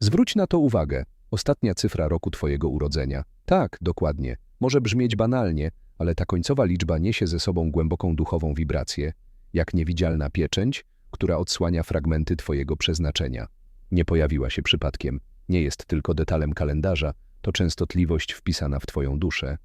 Zwróć na to uwagę. Ostatnia cyfra roku Twojego urodzenia. Tak, dokładnie. Może brzmieć banalnie, ale ta końcowa liczba niesie ze sobą głęboką duchową wibrację, jak niewidzialna pieczęć, która odsłania fragmenty Twojego przeznaczenia. Nie pojawiła się przypadkiem, nie jest tylko detalem kalendarza, to częstotliwość wpisana w Twoją duszę.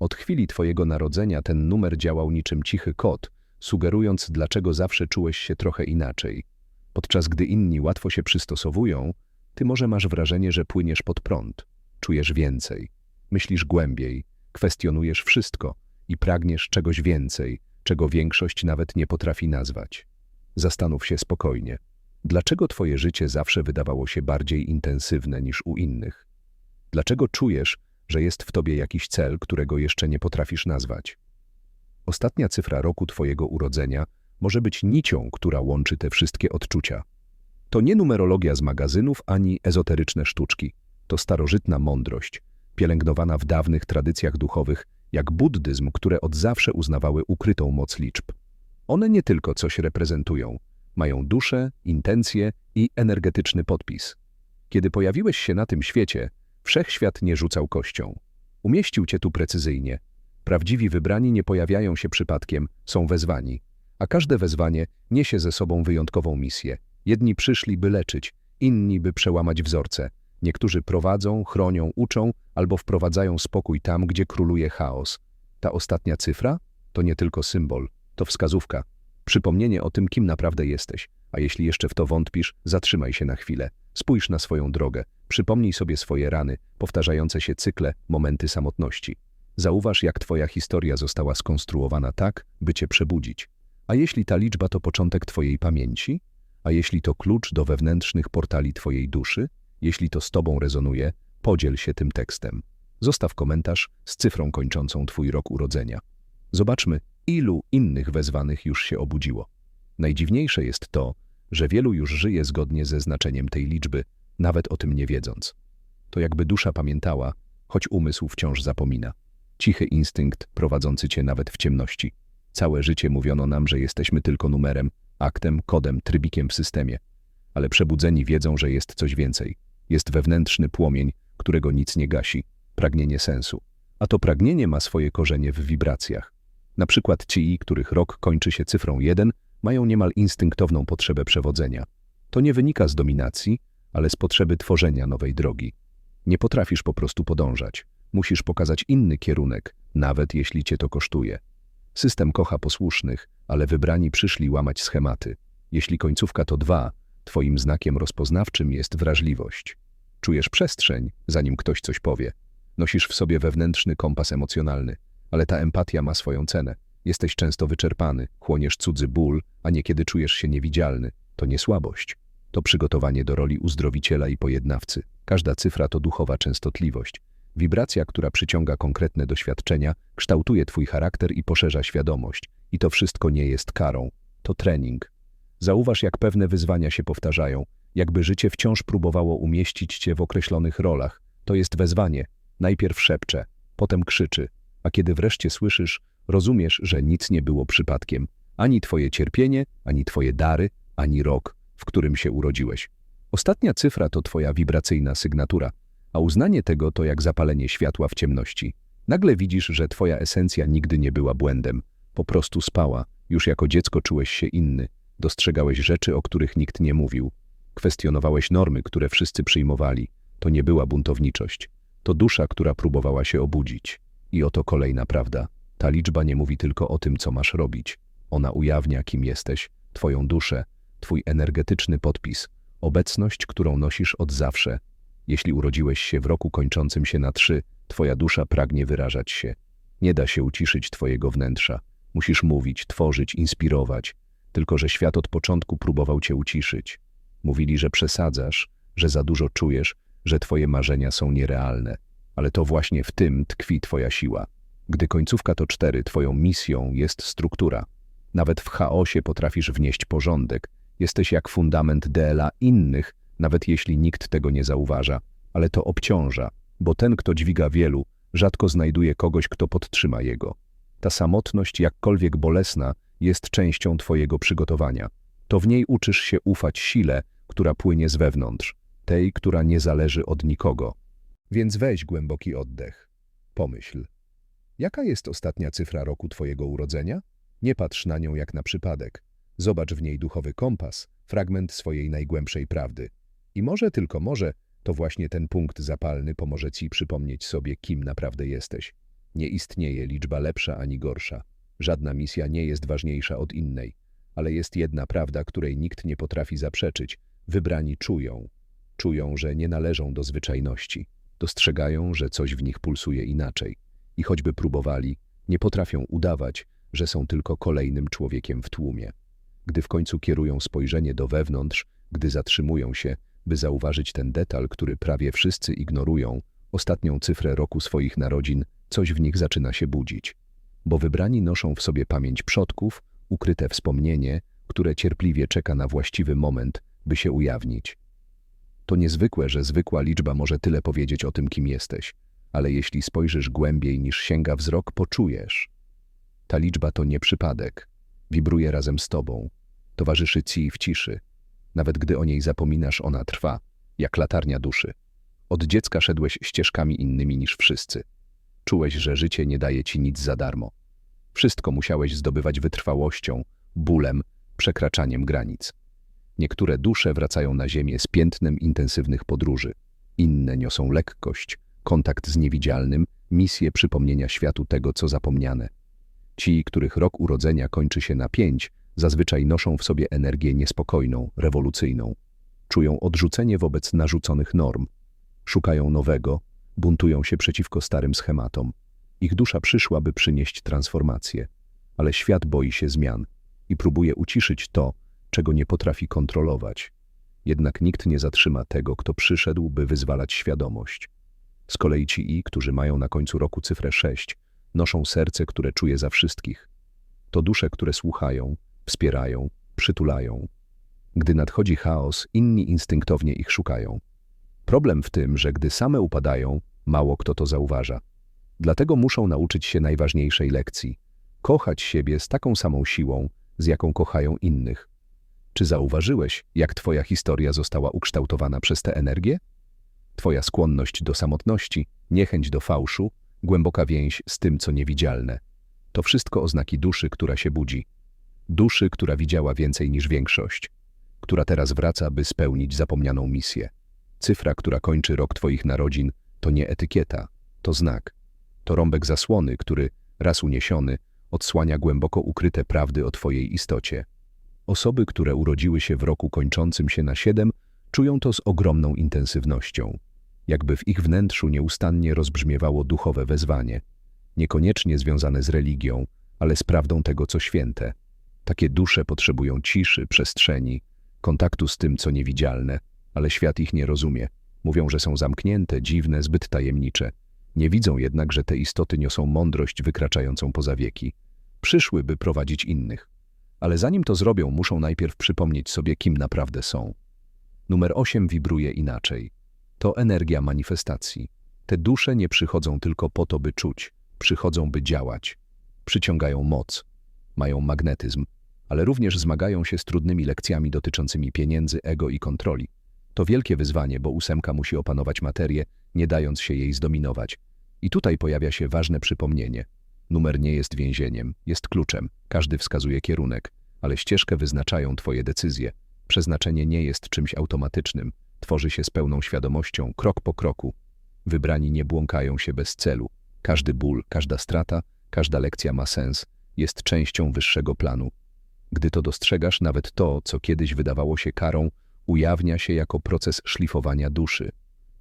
Od chwili Twojego narodzenia ten numer działał niczym cichy kot, sugerując, dlaczego zawsze czułeś się trochę inaczej. Podczas gdy inni łatwo się przystosowują, Ty może masz wrażenie, że płyniesz pod prąd, czujesz więcej, myślisz głębiej, kwestionujesz wszystko i pragniesz czegoś więcej, czego większość nawet nie potrafi nazwać. Zastanów się spokojnie. Dlaczego Twoje życie zawsze wydawało się bardziej intensywne niż u innych? Dlaczego czujesz, że jest w Tobie jakiś cel, którego jeszcze nie potrafisz nazwać? Ostatnia cyfra roku Twojego urodzenia może być nicią, która łączy te wszystkie odczucia. To nie numerologia z magazynów ani ezoteryczne sztuczki. To starożytna mądrość, pielęgnowana w dawnych tradycjach duchowych, jak buddyzm, które od zawsze uznawały ukrytą moc liczb. One nie tylko coś reprezentują, mają duszę, intencje i energetyczny podpis. Kiedy pojawiłeś się na tym świecie, wszechświat nie rzucał kością. Umieścił cię tu precyzyjnie. Prawdziwi wybrani nie pojawiają się przypadkiem, są wezwani. A każde wezwanie niesie ze sobą wyjątkową misję. Jedni przyszli, by leczyć, inni, by przełamać wzorce. Niektórzy prowadzą, chronią, uczą albo wprowadzają spokój tam, gdzie króluje chaos. Ta ostatnia cyfra to nie tylko symbol, to wskazówka. Przypomnienie o tym, kim naprawdę jesteś. A jeśli jeszcze w to wątpisz, zatrzymaj się na chwilę. Spójrz na swoją drogę. Przypomnij sobie swoje rany, powtarzające się cykle, momenty samotności. Zauważ, jak twoja historia została skonstruowana tak, by cię przebudzić. A jeśli ta liczba to początek twojej pamięci? A jeśli to klucz do wewnętrznych portali twojej duszy? Jeśli to z tobą rezonuje, podziel się tym tekstem. Zostaw komentarz z cyfrą kończącą twój rok urodzenia. Zobaczmy, ilu innych wezwanych już się obudziło. Najdziwniejsze jest to, że wielu już żyje zgodnie ze znaczeniem tej liczby, nawet o tym nie wiedząc. To jakby dusza pamiętała, choć umysł wciąż zapomina. Cichy instynkt prowadzący cię nawet w ciemności. Całe życie mówiono nam, że jesteśmy tylko numerem, aktem, kodem, trybikiem w systemie. Ale przebudzeni wiedzą, że jest coś więcej. Jest wewnętrzny płomień, którego nic nie gasi, pragnienie sensu. A to pragnienie ma swoje korzenie w wibracjach. Na przykład ci, których rok kończy się cyfrą 1, mają niemal instynktowną potrzebę przewodzenia. To nie wynika z dominacji, ale z potrzeby tworzenia nowej drogi. Nie potrafisz po prostu podążać. Musisz pokazać inny kierunek, nawet jeśli cię to kosztuje. System kocha posłusznych, ale wybrani przyszli łamać schematy. Jeśli końcówka to dwa, twoim znakiem rozpoznawczym jest wrażliwość. Czujesz przestrzeń, zanim ktoś coś powie. Nosisz w sobie wewnętrzny kompas emocjonalny, ale ta empatia ma swoją cenę. Jesteś często wyczerpany, chłoniesz cudzy ból, a niekiedy czujesz się niewidzialny. To nie słabość. To przygotowanie do roli uzdrowiciela i pojednawcy. Każda cyfra to duchowa częstotliwość. Wibracja, która przyciąga konkretne doświadczenia, kształtuje twój charakter i poszerza świadomość. I to wszystko nie jest karą. To trening. Zauważ, jak pewne wyzwania się powtarzają, jakby życie wciąż próbowało umieścić cię w określonych rolach. To jest wezwanie. Najpierw szepcze, potem krzyczy, a kiedy wreszcie słyszysz, rozumiesz, że nic nie było przypadkiem. Ani twoje cierpienie, ani twoje dary, ani rok, w którym się urodziłeś. Ostatnia cyfra to twoja wibracyjna sygnatura, a uznanie tego to jak zapalenie światła w ciemności. Nagle widzisz, że twoja esencja nigdy nie była błędem, po prostu spała. Już jako dziecko czułeś się inny, dostrzegałeś rzeczy, o których nikt nie mówił. Kwestionowałeś normy, które wszyscy przyjmowali. To nie była buntowniczość. To dusza, która próbowała się obudzić. I oto kolejna prawda. Ta liczba nie mówi tylko o tym, co masz robić. Ona ujawnia, kim jesteś, twoją duszę, twój energetyczny podpis, obecność, którą nosisz od zawsze. Jeśli urodziłeś się w roku kończącym się na trzy, twoja dusza pragnie wyrażać się. Nie da się uciszyć twojego wnętrza. Musisz mówić, tworzyć, inspirować. Tylko, że świat od początku próbował cię uciszyć. Mówili, że przesadzasz, że za dużo czujesz, że twoje marzenia są nierealne. Ale to właśnie w tym tkwi twoja siła. Gdy końcówka to cztery, twoją misją jest struktura. Nawet w chaosie potrafisz wnieść porządek. Jesteś jak fundament DLA innych, nawet jeśli nikt tego nie zauważa. Ale to obciąża, bo ten, kto dźwiga wielu, rzadko znajduje kogoś, kto podtrzyma jego. Ta samotność, jakkolwiek bolesna, jest częścią twojego przygotowania. To w niej uczysz się ufać sile, która płynie z wewnątrz. tej, która nie zależy od nikogo. Więc weź głęboki oddech. Pomyśl. Jaka jest ostatnia cyfra roku Twojego urodzenia? Nie patrz na nią jak na przypadek. Zobacz w niej duchowy kompas, fragment swojej najgłębszej prawdy. I może, tylko może, to właśnie ten punkt zapalny pomoże Ci przypomnieć sobie, kim naprawdę jesteś. Nie istnieje liczba lepsza ani gorsza. Żadna misja nie jest ważniejsza od innej. Ale jest jedna prawda, której nikt nie potrafi zaprzeczyć. Wybrani czują. Czują, że nie należą do zwyczajności. Dostrzegają, że coś w nich pulsuje inaczej. I choćby próbowali, nie potrafią udawać, że są tylko kolejnym człowiekiem w tłumie. Gdy w końcu kierują spojrzenie do wewnątrz, gdy zatrzymują się, by zauważyć ten detal, który prawie wszyscy ignorują, ostatnią cyfrę roku swoich narodzin, coś w nich zaczyna się budzić. Bo wybrani noszą w sobie pamięć przodków, ukryte wspomnienie, które cierpliwie czeka na właściwy moment, by się ujawnić. To niezwykłe, że zwykła liczba może tyle powiedzieć o tym, kim jesteś, ale jeśli spojrzysz głębiej niż sięga wzrok, poczujesz. Ta liczba to nie przypadek. Wibruje razem z tobą. Towarzyszy ci w ciszy. Nawet gdy o niej zapominasz, ona trwa, jak latarnia duszy. Od dziecka szedłeś ścieżkami innymi niż wszyscy. Czułeś, że życie nie daje ci nic za darmo. Wszystko musiałeś zdobywać wytrwałością, bólem, przekraczaniem granic. Niektóre dusze wracają na ziemię z piętnem intensywnych podróży. Inne niosą lekkość, kontakt z niewidzialnym, misję przypomnienia światu tego, co zapomniane. Ci, których rok urodzenia kończy się na pięć, zazwyczaj noszą w sobie energię niespokojną, rewolucyjną. Czują odrzucenie wobec narzuconych norm. Szukają nowego, buntują się przeciwko starym schematom. Ich dusza przyszła, by przynieść transformację, ale świat boi się zmian i próbuje uciszyć to, czego nie potrafi kontrolować. Jednak nikt nie zatrzyma tego, kto przyszedł, by wyzwalać świadomość. Z kolei ci i, którzy mają na końcu roku cyfrę 6, noszą serce, które czuje za wszystkich. To dusze, które słuchają, wspierają, przytulają. Gdy nadchodzi chaos, inni instynktownie ich szukają. Problem w tym, że gdy same upadają, mało kto to zauważa. Dlatego muszą nauczyć się najważniejszej lekcji kochać siebie z taką samą siłą, z jaką kochają innych. Czy zauważyłeś, jak Twoja historia została ukształtowana przez tę energię? Twoja skłonność do samotności, niechęć do fałszu, głęboka więź z tym, co niewidzialne. To wszystko oznaki duszy, która się budzi. Duszy, która widziała więcej niż większość. Która teraz wraca, by spełnić zapomnianą misję. Cyfra, która kończy rok Twoich narodzin, to nie etykieta, to znak. To rąbek zasłony, który, raz uniesiony, odsłania głęboko ukryte prawdy o Twojej istocie. Osoby, które urodziły się w roku kończącym się na siedem, czują to z ogromną intensywnością. Jakby w ich wnętrzu nieustannie rozbrzmiewało duchowe wezwanie, niekoniecznie związane z religią, ale z prawdą tego, co święte. Takie dusze potrzebują ciszy, przestrzeni, kontaktu z tym, co niewidzialne, ale świat ich nie rozumie. Mówią, że są zamknięte, dziwne, zbyt tajemnicze. Nie widzą jednak, że te istoty niosą mądrość wykraczającą poza wieki. Przyszły, by prowadzić innych. Ale zanim to zrobią, muszą najpierw przypomnieć sobie, kim naprawdę są. Numer 8 wibruje inaczej. To energia manifestacji. Te dusze nie przychodzą tylko po to, by czuć, przychodzą, by działać. Przyciągają moc, mają magnetyzm, ale również zmagają się z trudnymi lekcjami dotyczącymi pieniędzy, ego i kontroli. To wielkie wyzwanie, bo ósemka musi opanować materię, nie dając się jej zdominować. I tutaj pojawia się ważne przypomnienie. Numer nie jest więzieniem, jest kluczem. Każdy wskazuje kierunek, ale ścieżkę wyznaczają Twoje decyzje. Przeznaczenie nie jest czymś automatycznym. Tworzy się z pełną świadomością, krok po kroku. Wybrani nie błąkają się bez celu. Każdy ból, każda strata, każda lekcja ma sens, jest częścią wyższego planu. Gdy to dostrzegasz, nawet to, co kiedyś wydawało się karą, ujawnia się jako proces szlifowania duszy.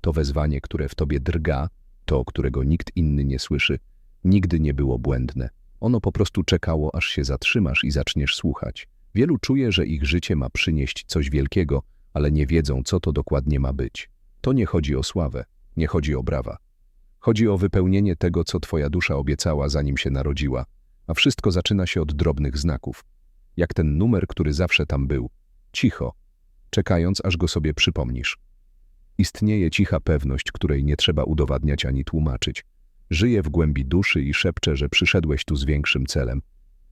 To wezwanie, które w tobie drga, to, którego nikt inny nie słyszy, nigdy nie było błędne. Ono po prostu czekało, aż się zatrzymasz i zaczniesz słuchać. Wielu czuje, że ich życie ma przynieść coś wielkiego, ale nie wiedzą, co to dokładnie ma być. To nie chodzi o sławę, nie chodzi o brawa. Chodzi o wypełnienie tego, co twoja dusza obiecała, zanim się narodziła, a wszystko zaczyna się od drobnych znaków. Jak ten numer, który zawsze tam był. Cicho, czekając, aż go sobie przypomnisz. Istnieje cicha pewność, której nie trzeba udowadniać ani tłumaczyć. Żyje w głębi duszy i szepcze, że przyszedłeś tu z większym celem.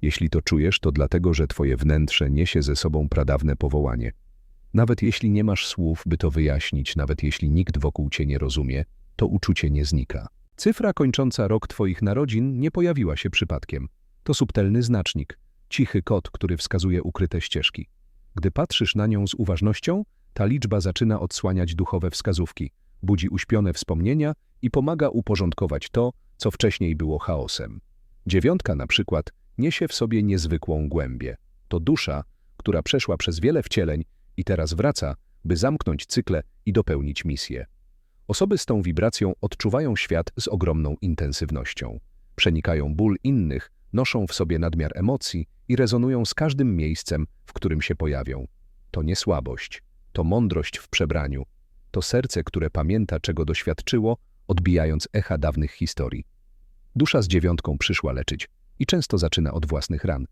Jeśli to czujesz, to dlatego, że twoje wnętrze niesie ze sobą pradawne powołanie. Nawet jeśli nie masz słów, by to wyjaśnić, nawet jeśli nikt wokół cię nie rozumie, to uczucie nie znika. Cyfra kończąca rok twoich narodzin nie pojawiła się przypadkiem. To subtelny znacznik, cichy kod, który wskazuje ukryte ścieżki. Gdy patrzysz na nią z uważnością, ta liczba zaczyna odsłaniać duchowe wskazówki, budzi uśpione wspomnienia i pomaga uporządkować to, co wcześniej było chaosem. Dziewiątka na przykład niesie w sobie niezwykłą głębię. To dusza, która przeszła przez wiele wcieleń i teraz wraca, by zamknąć cykle i dopełnić misję. Osoby z tą wibracją odczuwają świat z ogromną intensywnością. Przenikają ból innych, noszą w sobie nadmiar emocji i rezonują z każdym miejscem, w którym się pojawią. To nie słabość, to mądrość w przebraniu, to serce, które pamięta, czego doświadczyło, odbijając echa dawnych historii. Dusza z dziewiątką przyszła leczyć i często zaczyna od własnych ran.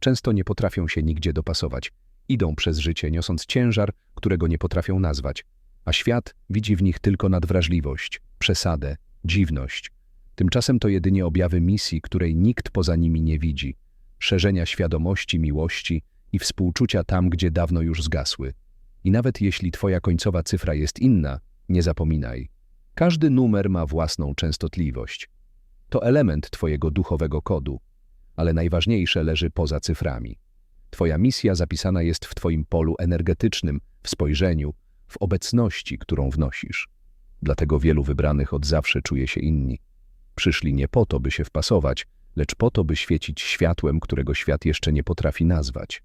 Często nie potrafią się nigdzie dopasować, idą przez życie, niosąc ciężar, którego nie potrafią nazwać, a świat widzi w nich tylko nadwrażliwość, przesadę, dziwność. Tymczasem to jedynie objawy misji, której nikt poza nimi nie widzi, szerzenia świadomości, miłości i współczucia tam, gdzie dawno już zgasły. I nawet jeśli twoja końcowa cyfra jest inna, nie zapominaj. Każdy numer ma własną częstotliwość. To element twojego duchowego kodu, ale najważniejsze leży poza cyframi. Twoja misja zapisana jest w twoim polu energetycznym, w spojrzeniu, w obecności, którą wnosisz. Dlatego wielu wybranych od zawsze czuje się inni. Przyszli nie po to, by się wpasować, lecz po to, by świecić światłem, którego świat jeszcze nie potrafi nazwać.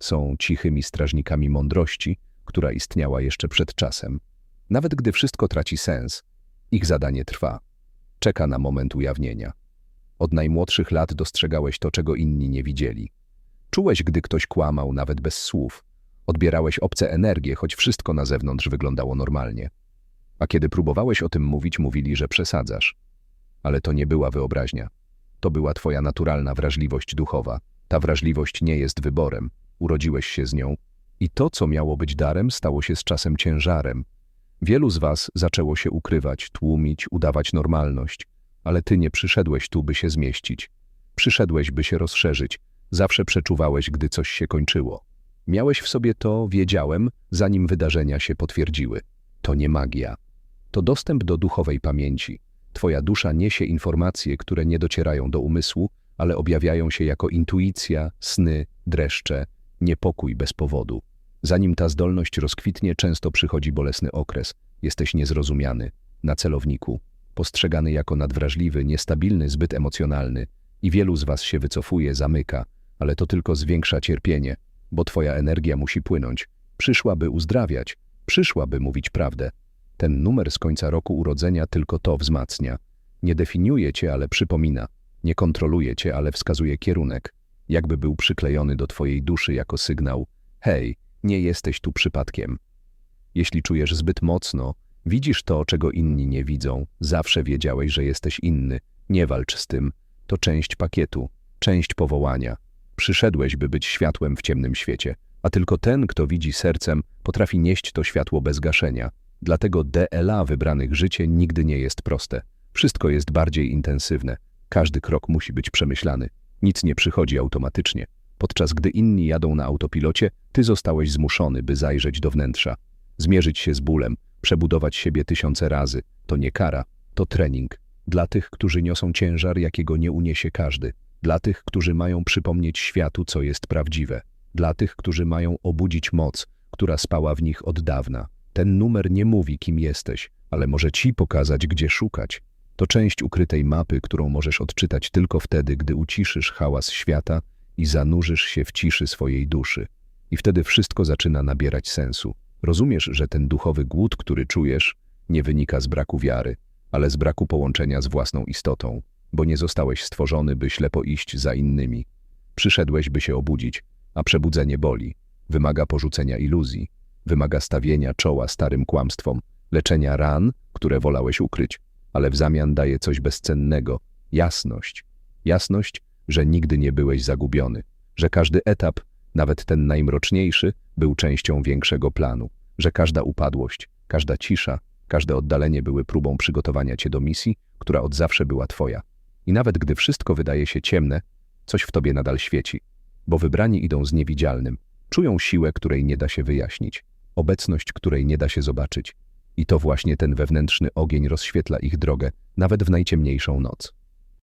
Są cichymi strażnikami mądrości, która istniała jeszcze przed czasem. Nawet gdy wszystko traci sens, ich zadanie trwa. Czeka na moment ujawnienia. Od najmłodszych lat dostrzegałeś to, czego inni nie widzieli. Czułeś, gdy ktoś kłamał, nawet bez słów. Odbierałeś obce energie, choć wszystko na zewnątrz wyglądało normalnie. A kiedy próbowałeś o tym mówić, mówili, że przesadzasz. Ale to nie była wyobraźnia. To była twoja naturalna wrażliwość duchowa. Ta wrażliwość nie jest wyborem. Urodziłeś się z nią i to, co miało być darem, stało się z czasem ciężarem. Wielu z was zaczęło się ukrywać, tłumić, udawać normalność, ale ty nie przyszedłeś tu, by się zmieścić. Przyszedłeś, by się rozszerzyć. Zawsze przeczuwałeś, gdy coś się kończyło. Miałeś w sobie to, wiedziałem, zanim wydarzenia się potwierdziły. To nie magia. To dostęp do duchowej pamięci. Twoja dusza niesie informacje, które nie docierają do umysłu, ale objawiają się jako intuicja, sny, dreszcze, niepokój bez powodu. Zanim ta zdolność rozkwitnie, często przychodzi bolesny okres. Jesteś niezrozumiany, na celowniku, postrzegany jako nadwrażliwy, niestabilny, zbyt emocjonalny i wielu z was się wycofuje, zamyka, ale to tylko zwiększa cierpienie, bo twoja energia musi płynąć. Przyszła, by uzdrawiać, przyszła, by mówić prawdę. Ten numer z końca roku urodzenia tylko to wzmacnia. Nie definiuje cię, ale przypomina. Nie kontroluje cię, ale wskazuje kierunek. Jakby był przyklejony do twojej duszy jako sygnał hej, nie jesteś tu przypadkiem. Jeśli czujesz zbyt mocno, widzisz to, czego inni nie widzą, zawsze wiedziałeś, że jesteś inny, nie walcz z tym. To część pakietu, część powołania. Przyszedłeś, by być światłem w ciemnym świecie, a tylko ten, kto widzi sercem, potrafi nieść to światło bez gaszenia. Dlatego DLA wybranych życie nigdy nie jest proste. Wszystko jest bardziej intensywne. Każdy krok musi być przemyślany. Nic nie przychodzi automatycznie. Podczas gdy inni jadą na autopilocie, ty zostałeś zmuszony, by zajrzeć do wnętrza. Zmierzyć się z bólem, przebudować siebie tysiące razy. To nie kara, to trening. Dla tych, którzy niosą ciężar, jakiego nie uniesie każdy. Dla tych, którzy mają przypomnieć światu, co jest prawdziwe. Dla tych, którzy mają obudzić moc, która spała w nich od dawna. Ten numer nie mówi, kim jesteś, ale może ci pokazać, gdzie szukać. To część ukrytej mapy, którą możesz odczytać tylko wtedy, gdy uciszysz hałas świata i zanurzysz się w ciszy swojej duszy. I wtedy wszystko zaczyna nabierać sensu. Rozumiesz, że ten duchowy głód, który czujesz, nie wynika z braku wiary, ale z braku połączenia z własną istotą, bo nie zostałeś stworzony, by ślepo iść za innymi. Przyszedłeś, by się obudzić, a przebudzenie boli. Wymaga porzucenia iluzji, wymaga stawienia czoła starym kłamstwom, leczenia ran, które wolałeś ukryć ale w zamian daje coś bezcennego jasność. Jasność, że nigdy nie byłeś zagubiony, że każdy etap, nawet ten najmroczniejszy, był częścią większego planu, że każda upadłość, każda cisza, każde oddalenie były próbą przygotowania cię do misji, która od zawsze była twoja. I nawet gdy wszystko wydaje się ciemne, coś w tobie nadal świeci, bo wybrani idą z niewidzialnym, czują siłę, której nie da się wyjaśnić. Obecność której nie da się zobaczyć. I to właśnie ten wewnętrzny ogień rozświetla ich drogę, nawet w najciemniejszą noc.